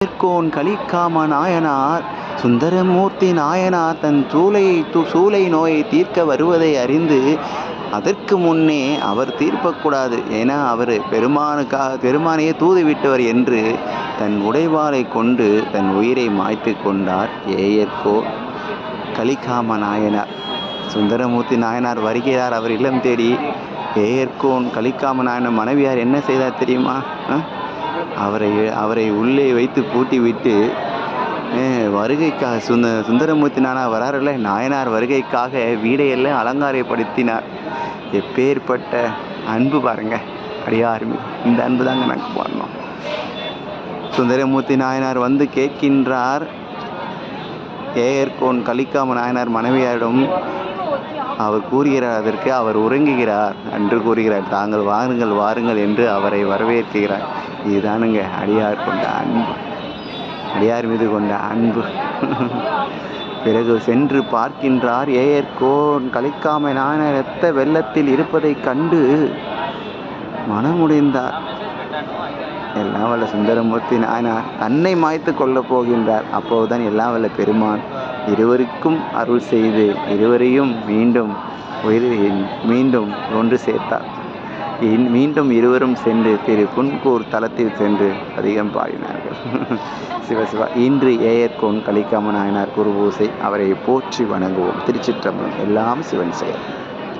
Aircon கலிக்காம நாயனார் சுந்தரமூர்த்தி நாயனார் தன் சூளை சூளை நோயை தீர்க்க வருவதை அறிந்து அதற்கு முன்னே அவர் தீர்க்கக்கூடாது ஏன்னா அவர் பெருமானுக்காக பெருமானையே தூது விட்டவர் என்று தன் உடைவாளை கொண்டு தன் உயிரை மாய்த்து கொண்டார் ஏயர்கோ கலிக்காம நாயனார் சுந்தரமூர்த்தி நாயனார் வருகிறார் அவர் இல்லம் தேடி. ஏயர்கோன் கலிக்காம நாயனார் மனைவியார் என்ன செய்தார் தெரியுமா? அவரை அவரை உள்ளே வைத்து பூட்டி விட்டு வருகைக்காக சுந்த சுந்தரமூர்த்தி நானா வராருல்ல? நாயனார் வருகைக்காக வீடையெல்லாம் அலங்காரப்படுத்தினார். எப்பேற்பட்ட அன்பு பாருங்க. அடியார் இந்த அன்பு தாங்க எனக்கு பாடணும் சுந்தரமூர்த்தி நாயனார் வந்து கேட்கின்றார். ஏயர்கோன் கலிக்காம நாயனார் மனைவியாரிடம் அவர் கூறுகிறார் அதற்கு அவர் உறங்குகிறார் என்று கூறுகிறார். தாங்கள் வாருங்கள் வாருங்கள் என்று அவரை வரவேற்கிறார். இதுதானுங்க அடியார் கொண்ட அன்பு. அடியார் மீது கொண்ட அன்பு. பிறகு சென்று பார்க்கின்றார் ஏயர்கோன் கலிக்காம நாயனார் இரத்த வெள்ளத்தில் இருப்பதைக் கண்டு மனமுடிந்தார். எல்லாம் வல்ல சுந்தரமூர்த்தி நாயனார் தன்னை மாய்த்து கொள்ளப் போகின்றார். அப்போதுதான் எல்லாம் வல்ல பெருமான் இருவருக்கும் அருள் செய்து இருவரையும் மீண்டும் உயிர் மீண்டும் ஒன்று சேர்த்தார். இன்- மீண்டும் இருவரும் சென்று திரு புன்கூர் தலத்தில் சென்று அதிகம் பாடினார்கள். சிவசிவா இன்று ஏயர்கோன் கலிக்காம நாயனார் குருபூசை அவரை போற்றி வணங்குவோம். திருச்சிற்றம்பலம் எல்லாம் சிவன் செயல்.